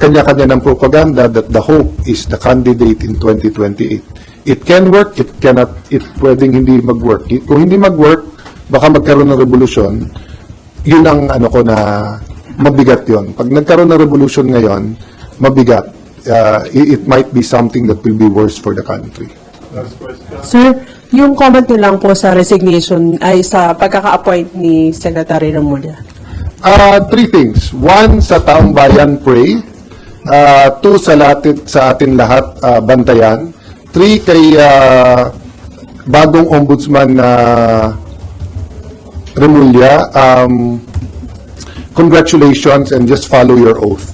kanya-kanya ng propaganda that the hope is the candidate in 2028. It can work, it cannot, it pwedeng hindi mag-work. Kung hindi mag-work, baka magkaroon ng revolusyon, yun ang ano ko na mabigat yon. Pag nagkaroon ng revolution ngayon, mabigat. Uh, it, it might be something that will be worse for the country. Sir, yung comment niyo lang po sa resignation ay sa pagkaka-appoint ni Secretary Remulla. Uh, three things. One, sa taong bayan, pray. Uh, two, sa, lahat, sa atin lahat, uh, bantayan. Three, kay uh, bagong ombudsman na Remulla, um, congratulations and just follow your oath.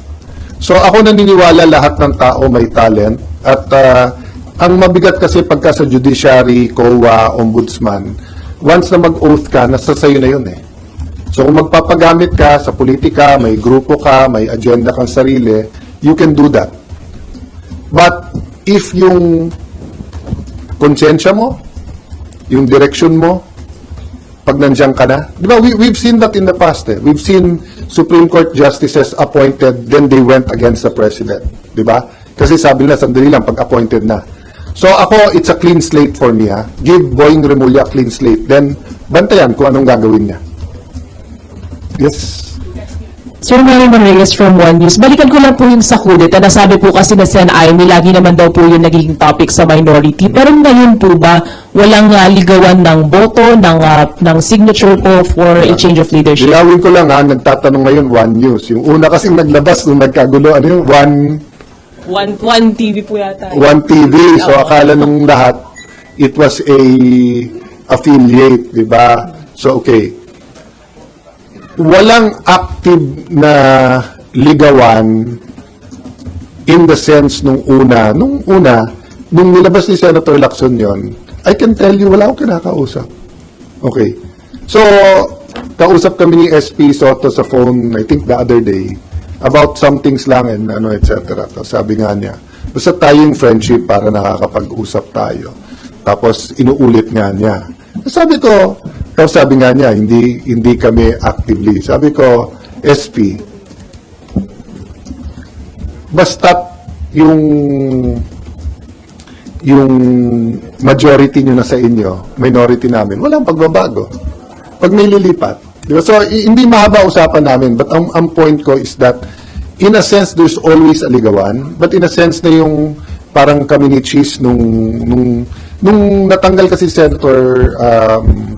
So ako naniniwala lahat ng tao may talent at uh, ang mabigat kasi pagka sa judiciary, COA, ombudsman, once na mag-oath ka, nasa sayo na yun eh. So kung magpapagamit ka sa politika, may grupo ka, may agenda kang sarili, you can do that. But if yung konsensya mo, yung direction mo, pag nandiyan ka na, di ba, we, we've seen that in the past eh. We've seen Supreme Court justices appointed, then they went against the president. Di ba? Kasi sabi nila, sandali lang, pag appointed na. So ako, it's a clean slate for me ha. Give Boying Remulla a clean slate, then bantayan kung anong gagawin niya. Yes. Sir Mary Reyes from One News, balikan ko lang po yung sa kudeta. Nasabi po kasi na Sen Aimee, lagi naman daw po yung nagiging topic sa minority. Pero ngayon po ba, walang ah, ligawan ng boto, ng, ah, ng signature po for a change of leadership? Dilawin ko lang ha, nagtatanong ngayon One News. Yung una kasing naglabas nung nagkagulo, ano yung One, One, one TV po yata. One TV. So akala nung lahat, it was a affiliate, di ba? So okay. Walang active na ligawan in the sense nung una, nung una, nung nilabas ni Senator Lacson yon, I can tell you, wala akong kinakausap. Okay. So, kausap kami ni SP Soto sa phone, I think the other day, about some things lang and ano, etc. Tapos sabi nga niya, basta tayong friendship para nakakapag-usap tayo. Tapos inuulit nga niya. Sabi ko, tapos sabi nga niya, hindi, hindi kami actively. Sabi ko, SP, basta yung yung majority nyo na sa inyo, minority namin, walang pagbabago. Pag may lilipat. Di ba? So, hindi mahaba usapan namin, but ang, ang point ko is that, in a sense, there's always a ligawan, but in a sense na yung parang kami ni Cheese nung, nung, nung natanggal kasi Senator um,